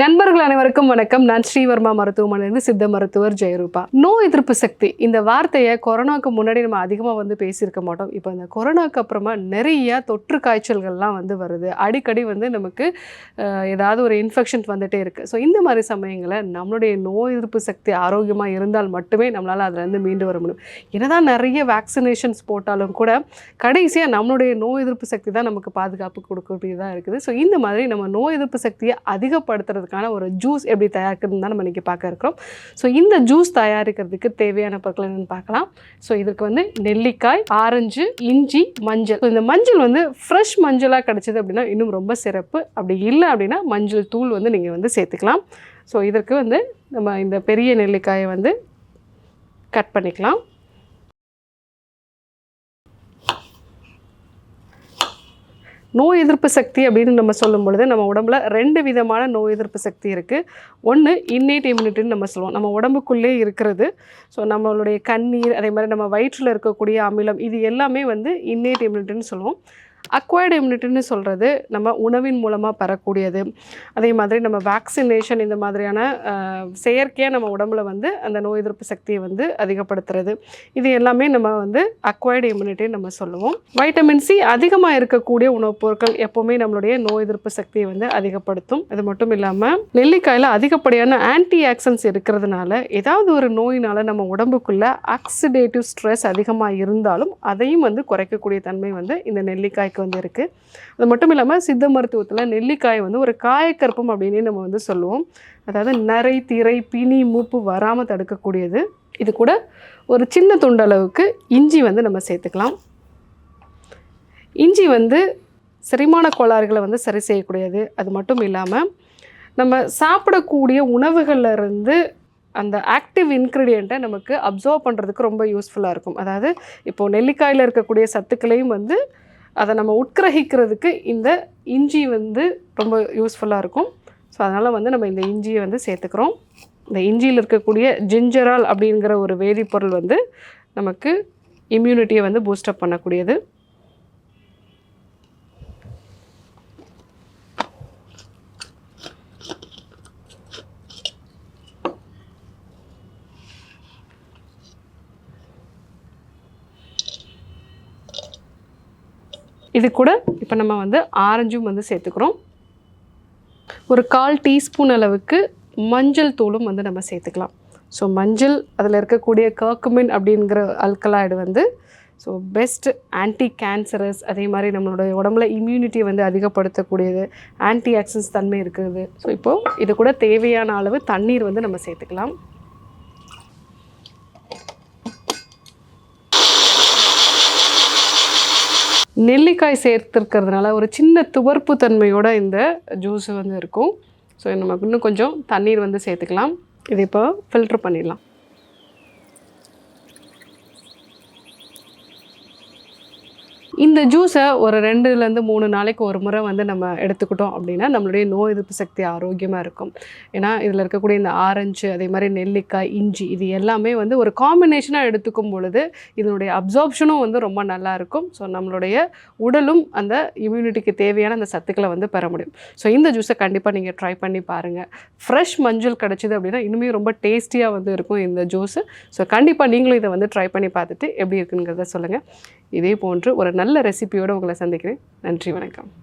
நண்பர்கள் அனைவருக்கும் வணக்கம். நான் ஸ்ரீவர்மா மருத்துவமனையிலிருந்து சித்த மருத்துவர் ஜெயரூபா. நோய் எதிர்ப்பு சக்தி இந்த வார்த்தையை கொரோனாக்கு முன்னாடி நம்ம அதிகமாக வந்து பேசியிருக்க மாட்டோம். இப்போ இந்த கொரோனாக்கு அப்புறமா நிறைய தொற்று காய்ச்சல்கள்லாம் வந்து வருது. அடிக்கடி வந்து நமக்கு ஏதாவது ஒரு இன்ஃபெக்ஷன் வந்துகிட்டே இருக்குது ஸோ இந்த மாதிரி சமயங்களில் நம்மளுடைய நோய் எதிர்ப்பு சக்தி ஆரோக்கியமாக இருந்தால் மட்டுமே நம்மளால் அதிலேருந்து மீண்டு வர முடியும். என்னதான் நிறைய வேக்சினேஷன்ஸ் போட்டாலும் கூட கடைசியாக நம்மளுடைய நோய் எதிர்ப்பு சக்தி தான் நமக்கு பாதுகாப்பு கொடுக்கக்கூடியதாக இருக்குது. ஸோ இந்த மாதிரி நம்ம நோய் எதிர்ப்பு சக்தியை பண்ணுறதுக்கான ஒரு ஜூஸ் எப்படி தயாரிக்கிறதுன்னு தான் நம்ம இன்றைக்கி பார்க்க இருக்கிறோம். ஸோ இந்த ஜூஸ் தயாரிக்கிறதுக்கு தேவையான பொருட்கள் என்னென்னு பார்க்கலாம். ஸோ இதுக்கு வந்து நெல்லிக்காய் ஆரஞ்சு இஞ்சி மஞ்சள். இந்த மஞ்சள் வந்து ஃப்ரெஷ் மஞ்சளாக கிடச்சிது அப்படின்னா இன்னும் ரொம்ப சிறப்பு. அப்படி இல்லை அப்படின்னா மஞ்சள் தூள் வந்து நீங்கள் வந்து சேர்த்துக்கலாம். ஸோ இதற்கு வந்து நம்ம இந்த பெரிய நெல்லிக்காயை வந்து கட் பண்ணிக்கலாம். நோய் எதிர்ப்பு சக்தி அப்படின்னு நம்ம சொல்லும் பொழுது நம்ம உடம்புல ரெண்டு விதமான நோய் எதிர்ப்பு சக்தி இருக்குது ஒன்று இன்னேட் இம்யூனிட்டின்னு நம்ம சொல்லுவோம். நம்ம உடம்புக்குள்ளே இருக்கிறது. ஸோ நம்மளுடைய கண்ணீர் அதே மாதிரி நம்ம வயிற்றில் இருக்கக்கூடிய அமிலம் இது எல்லாமே வந்து இன்னேட் இம்யூனிட்டின்னு சொல்லுவோம். அக்வயர்டு இம்யூனிட்டின்னு சொல்கிறது நம்ம உணவின் மூலமாக பெறக்கூடியது அதே மாதிரி நம்ம வேக்சினேஷன் இந்த மாதிரியான செயற்கையாக நம்ம உடம்புல வந்து அந்த நோய் எதிர்ப்பு சக்தியை வந்து அதிகப்படுத்துறது. இது எல்லாமே நம்ம வந்து அக்வயர்டு இம்யூனிட்டின்னு நம்ம சொல்லுவோம். வைட்டமின் சி அதிகமாக இருக்கக்கூடிய உணவுப் பொருட்கள் எப்போவுமே நம்மளுடைய நோய் எதிர்ப்பு சக்தியை வந்து அதிகப்படுத்தும். அது மட்டும் இல்லாமல் நெல்லிக்காயில் அதிகப்படியான ஆன்டி ஆக்சன்ஸ் இருக்கிறதுனால ஏதாவது ஒரு நோயினால் நம்ம உடம்புக்குள்ளே ஆக்சிடேட்டிவ் ஸ்ட்ரெஸ் அதிகமாக இருந்தாலும் அதையும் வந்து குறைக்கக்கூடிய தன்மை வந்து இந்த நெல்லிக்காய்க்கு வந்து இருக்குது அது மட்டும் இல்லாமல் சித்த மருத்துவத்தில் நெல்லிக்காய் வந்து ஒரு காயக்கற்பம் அப்படின்னே நம்ம வந்து சொல்லுவோம். அதாவது நரை திரை பிணி மூப்பு வராமல் தடுக்கக்கூடியது. இது கூட ஒரு சின்ன துண்டளவுக்கு இஞ்சி வந்து நம்ம சேர்த்துக்கலாம். இஞ்சி வந்து செரிமான கோளாறுகளை வந்து சரி செய்யக்கூடியது. அது மட்டும் இல்லாமல் நம்ம சாப்பிடக்கூடிய உணவுகளில் இருந்து அந்த ஆக்டிவ் இன்க்ரீடியண்ட்டை நமக்கு அப்சர்வ் பண்ணுறதுக்கு ரொம்ப யூஸ்ஃபுல்லாக இருக்கும். அதாவது இப்போது நெல்லிக்காயில் இருக்கக்கூடிய சத்துக்களையும் வந்து அதை நம்ம உட்கிரகிக்கிறதுக்கு இந்த இஞ்சி வந்து ரொம்ப யூஸ்ஃபுல்லாக இருக்கும். ஸோ அதனால் வந்து நம்ம இந்த இஞ்சியை வந்து சேர்த்துக்கிறோம். இந்த இஞ்சியில் இருக்கக்கூடிய ஜிஞ்சரால் அப்படிங்கிற ஒரு வேதிப்பொருள் வந்து நமக்கு இம்யூனிட்டியை வந்து பூஸ்டப் பண்ணக்கூடியது. இது கூட இப்போ நம்ம வந்து ஆரஞ்சும் வந்து சேர்த்துக்கிறோம். ஒரு கால் டீஸ்பூன் அளவுக்கு மஞ்சள் தூளும் வந்து நம்ம சேர்த்துக்கலாம். ஸோ மஞ்சள் அதில் இருக்கக்கூடிய கர்க்குமின் அப்படிங்கிற அல்கலாய்டு வந்து ஸோ பெஸ்ட் ஆன்டி கேன்சரஸ் அதே மாதிரி நம்மளுடைய உடம்புல இம்யூனிட்டியை வந்து அதிகப்படுத்தக்கூடியது ஆன்டி ஆக்சன்ஸ் தன்மை இருக்குது ஸோ இப்போது இது கூட தேவையான அளவு தண்ணீர் வந்து நம்ம சேர்த்துக்கலாம். நெல்லிக்காய் சேர்த்துருக்கிறதுனால ஒரு சின்ன துவர்ப்பு தன்மையோட இந்த ஜூஸ் வந்து இருக்கும். ஸோ நம்ம இன்னும் கொஞ்சம் தண்ணீர் வந்து சேர்த்துக்கலாம். இது இப்போ ஃபில்ட்ரு பண்ணிடலாம். இந்த ஜூஸை ஒரு ரெண்டுலேருந்து மூணு நாளைக்கு ஒரு முறை வந்து நம்ம எடுத்துக்கிட்டோம் அப்படின்னா நம்மளுடைய நோய் எதிர்ப்பு சக்தி ஆரோக்கியமாக இருக்கும். ஏன்னா இதில் இருக்கக்கூடிய இந்த ஆரஞ்சு அதே மாதிரி நெல்லிக்காய் இஞ்சி இது எல்லாமே வந்து ஒரு காம்பினேஷனாக எடுத்துக்கும் பொழுது இதனுடைய அப்சார்ப்ஷனும் வந்து ரொம்ப நல்லா இருக்கும். ஸோ நம்மளுடைய உடலும் அந்த இம்யூனிட்டிக்கு தேவையான அந்த சத்துக்களை வந்து பெற முடியும். ஸோ இந்த ஜூஸை கண்டிப்பாக நீங்கள் ட்ரை பண்ணி பாருங்கள் ஃப்ரெஷ் மஞ்சள் கிடச்சிது அப்படின்னா இன்னுமே ரொம்ப டேஸ்டியாக வந்து இருக்கும் இந்த ஜூஸு ஸோ கண்டிப்பாக நீங்களும் இதை வந்து ட்ரை பண்ணி பார்த்துட்டு எப்படி இருக்குங்கிறத சொல்லுங்கள் இதே போன்று ஒரு நல்ல ரெசிபியோடு உங்களை சந்திக்கிறேன். நன்றி வணக்கம்.